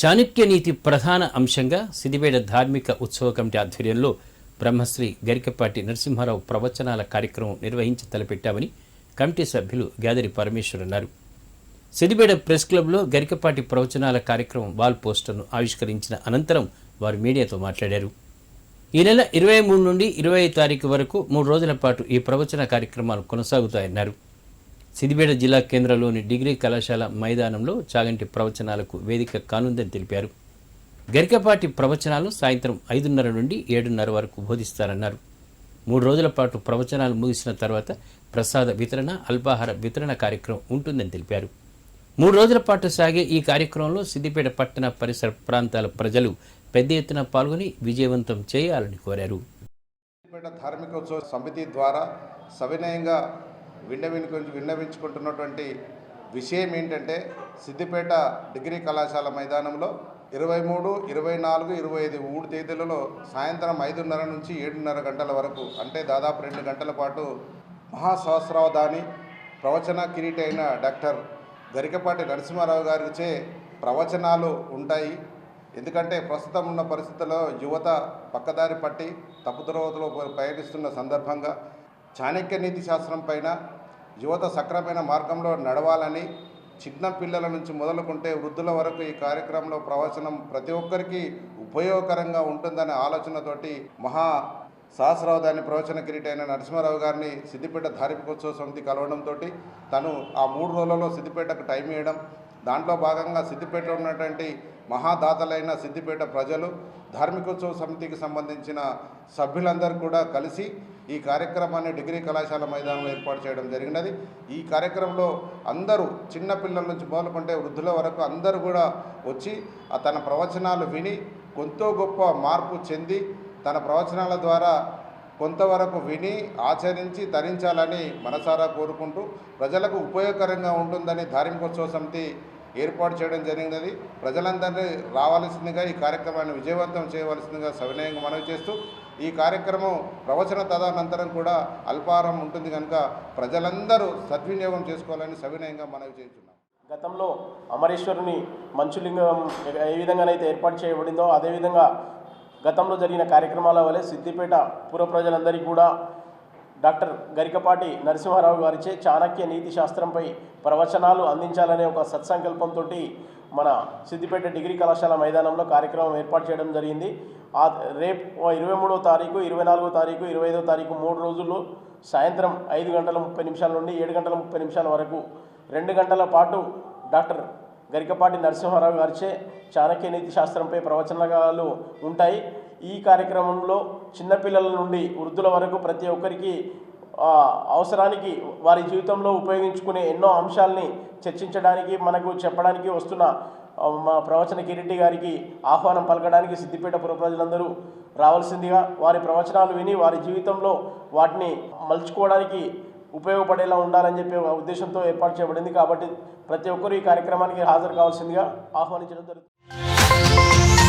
చాణక్య నీతి ప్రధాన అంశంగా సిద్దిపేట ధార్మిక ఉత్సవ కమిటీ ఆధ్వర్యంలో బ్రహ్మశ్రీ గరికపాటి నరసింహారావు ప్రవచనాల కార్యక్రమం నిర్వహించి తలపెట్టామని కమిటీ సభ్యులు గ్యాదరి పరమేశ్వర్ అన్నారు. సిద్దిపేట ప్రెస్ క్లబ్లో గరికపాటి ప్రవచనాల కార్యక్రమం వాల్ పోస్టర్ను ఆవిష్కరించిన అనంతరం వారు మీడియాతో మాట్లాడారు. ఈ నెల ఇరవై మూడు నుండి ఇరవై తారీఖు వరకు మూడు రోజుల పాటు ఈ ప్రవచన కార్యక్రమాలు కొనసాగుతాయన్నారు. సిద్దిపేట జిల్లా కేంద్రంలోని డిగ్రీ కళాశాల మైదానంలో చాగంటి ప్రవచనాలకు వేదిక కానుందని తెలిపారు. గరికపాటి ప్రవచనాలు సాయంత్రం ఐదున్నర నుండి ఏడున్నర వరకు బోధిస్తారన్నారు. మూడు రోజుల పాటు ప్రవచనాలు ముగిసిన తర్వాత ప్రసాద వితరణ అల్పాహార వితరణ కార్యక్రమం ఉంటుందని తెలిపారు. మూడు రోజుల పాటు సాగే ఈ కార్యక్రమంలో సిద్దిపేట పట్టణ పరిసర ప్రాంతాల ప్రజలు పెద్ద ఎత్తున పాల్గొని విజయవంతం చేయాలని కోరారు. సిద్దిపేట ధార్మికోత్సవ సమితి ద్వారా సవినయంగా విన్నవించు విన్నవించుకుంటున్నటువంటి విషయం ఏంటంటే సిద్దిపేట డిగ్రీ కళాశాల మైదానంలో ఇరవై మూడు ఇరవై నాలుగు ఇరవై ఐదు మూడు తేదీలలో సాయంత్రం ఐదున్నర నుంచి ఏడున్నర గంటల వరకు అంటే దాదాపు రెండు గంటల పాటు మహాసహస్రావధాని ప్రవచన కిరీటి అయిన డాక్టర్ గరికపాటి నరసింహారావు గారిచే ప్రవచనాలు ఉంటాయి. ఎందుకంటే ప్రస్తుతం ఉన్న పరిస్థితుల్లో యువత పక్కదారి పట్టి తప్పుద్రోవతలో పయనిస్తున్న సందర్భంగా చాణక్య నీతి శాస్త్రం పైన యువత సక్రమైన మార్గంలో నడవాలని చిన్న పిల్లల నుంచి మొదలుకుంటే వృద్ధుల వరకు ఈ కార్యక్రమంలో ప్రవచనం ప్రతి ఒక్కరికి ఉపయోగకరంగా ఉంటుందనే ఆలోచనతోటి మహా సహస్రావధాని ప్రవచన కిరీటైన నరసింహారావు గారిని సిద్దిపేట ధార్మికోత్సవ సమితి కలవడంతో తను ఆ మూడు రోజులలో సిద్దిపేటకు టైం ఇవ్వడం దాంట్లో భాగంగా సిద్దిపేటలో ఉన్నటువంటి మహాదాతలైన సిద్దిపేట ప్రజలు ధార్మికోత్సవ సమితికి సంబంధించిన సభ్యులందరూ కూడా కలిసి ఈ కార్యక్రమాన్ని డిగ్రీ కళాశాల మైదానంలో ఏర్పాటు చేయడం జరిగినది. ఈ కార్యక్రమంలో అందరూ చిన్నపిల్లల నుంచి మొదలుకుంటే వృద్ధుల వరకు అందరూ కూడా వచ్చి ఆ తన ప్రవచనాలు విని కొంత గొప్ప మార్పు చెంది తన ప్రవచనాల ద్వారా కొంతవరకు విని ఆచరించి తరించాలని మనసారా కోరుకుంటూ ప్రజలకు ఉపయోగకరంగా ఉంటుందని ధార్మికోత్సవ సమితి ఏర్పాటు చేయడం జరిగినది. ప్రజలందరినీ రావాల్సిందిగా ఈ కార్యక్రమాన్ని విజయవంతం చేయవలసిందిగా సవినయంగా మనవి చేస్తూ ఈ కార్యక్రమం ప్రవచన తదనంతరం కూడా అల్పారం ఉంటుంది కనుక ప్రజలందరూ సద్వినియోగం చేసుకోవాలని సవినయంగా మనవి చేస్తున్నాం. గతంలో అమరేశ్వరుని మంచులింగం ఏ విధంగానైతే ఏర్పాటు చేయబడిందో అదేవిధంగా గతంలో జరిగిన కార్యక్రమాల వలె సిద్దిపేట పూర్వ ప్రజలందరికీ కూడా డాక్టర్ గరికపాటి నరసింహారావు గారిచే చాణక్య నీతి శాస్త్రంపై ప్రవచనాలు అందించాలనే ఒక సత్సంకల్పంతో మన సిద్దిపేట డిగ్రీ కళాశాల మైదానంలో కార్యక్రమం ఏర్పాటు చేయడం జరిగింది. ఆ రేపు ఇరవై మూడో తారీఖు ఇరవై నాలుగో తారీఖు ఇరవై ఐదో తారీఖు మూడు రోజులు సాయంత్రం ఐదు గంటల ముప్పై నిమిషాల నుండి ఏడు గంటల ముప్పై నిమిషాల వరకు రెండు గంటల పాటు డాక్టర్ గరికపాటి నరసింహారావు గారిచే చాణక్య నీతి శాస్త్రంపై ప్రవచనాలు ఉంటాయి. ఈ కార్యక్రమంలో చిన్నపిల్లల నుండి వృద్ధుల వరకు ప్రతి ఒక్కరికి అవసరానికి వారి జీవితంలో ఉపయోగించుకునే ఎన్నో అంశాలని చర్చించడానికి మనకు చెప్పడానికి వస్తున్న మా ప్రవచన కిరీటి గారికి ఆహ్వానం పలకడానికి సిద్దిపేట పురప్రజలందరూ రావాల్సిందిగా వారి ప్రవచనాలు విని వారి జీవితంలో వాటిని మలుచుకోవడానికి ఉపయోగపడేలా ఉండాలని చెప్పి ఒక ఉద్దేశంతో ఏర్పాటు చేయబడింది. కాబట్టి ప్రతి ఒక్కరూ ఈ కార్యక్రమానికి హాజరు కావాల్సిందిగా ఆహ్వానించడం జరుగుతుంది.